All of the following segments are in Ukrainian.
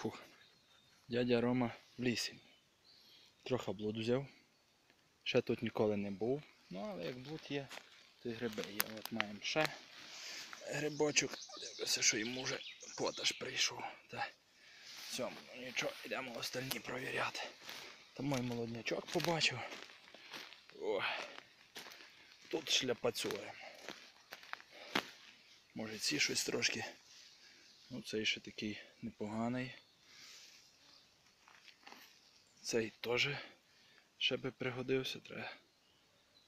Фух. Дядя Рома в лісі. Трохи блуд взяв. Ще тут ніколи не був. Ну, але як блуд є, то й гриби є. От маємо ще грибочок. Дивлюся, що йому вже поташ прийшов. Та цьому ну, нічого, йдемо остальні провіряти. Там мой молоднячок побачив. О, тут шляпацюємо. Може ці щось трошки. Ну, цей ще такий непоганий. Цей теж ще би пригодився, треба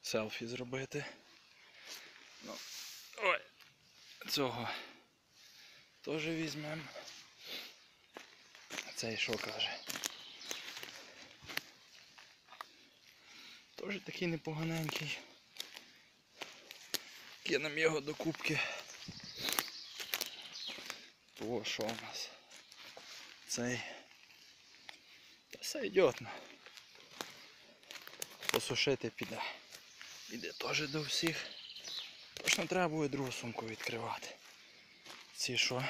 селфі зробити. Ну, ой, цього теж візьмемо. Цей що каже? Теж такий непоганенький. Кинемо його до кубки. То що у нас? Цей. Та все йдетно. Посушити піде. Піде теж до всіх. Точно треба буде другу сумку відкривати. Ці що?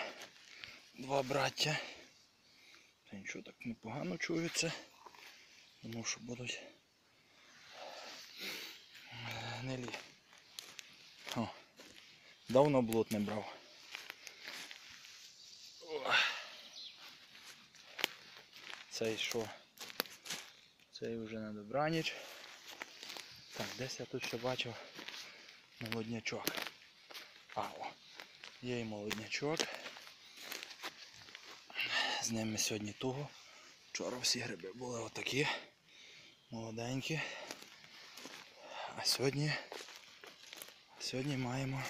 Два браття. Та нічого так непогано чуються. Тому що будуть е, гнилі. О, давно блот не брав. Цей що? Цей вже на добраніч. Так, десь я тут ще бачив молоднячок. А, о, є і молоднячок. З ними сьогодні туго. Вчора всі гриби були отакі. Молоденькі. А сьогодні. Сьогодні маємо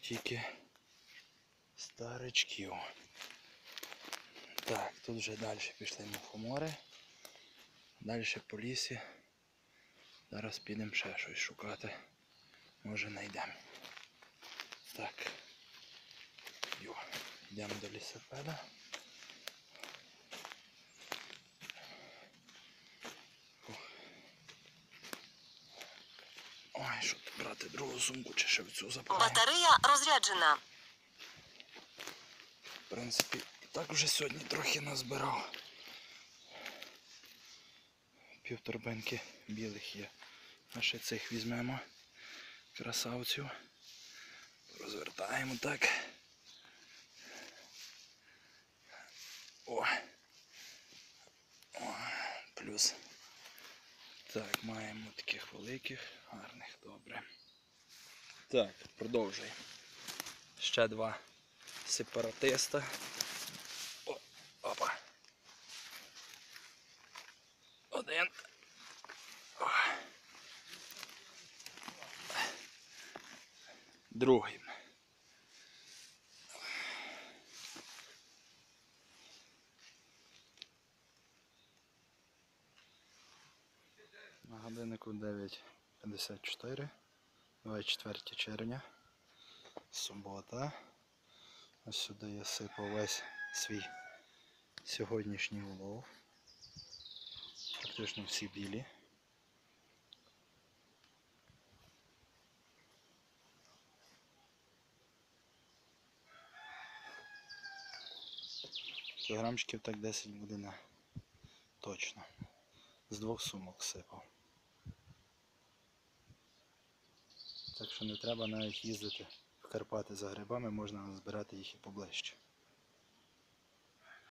тільки старичків. Так, тут вже далі пішли мухомори. Далі по лісі. Зараз підемо ще щось шукати. Може знайдемо. Так. Йо, йдемо до лісопеда. Ой, що тут брати другу сумку чи ще в цю запхаємо? Батарея розряджена. В принципі, так вже сьогодні трохи назбирав. Півторбинки білих є. А ще цих візьмемо. Красавців. Розвертаємо так. О. О. Плюс. Так, маємо таких великих, гарних, добре. Так, продовжуємо. Ще два сепаратиста. О, опа. Один. О. Другий. На годиннику 9.54, 24 червня, субота. Ось сюди я сипав весь свій сьогоднішній улов. Практично всі білі. Кілограмчиків так 10 буде на точно. З двох сумок сипав. Так що не треба навіть їздити в Карпати за грибами, можна збирати їх і поближче.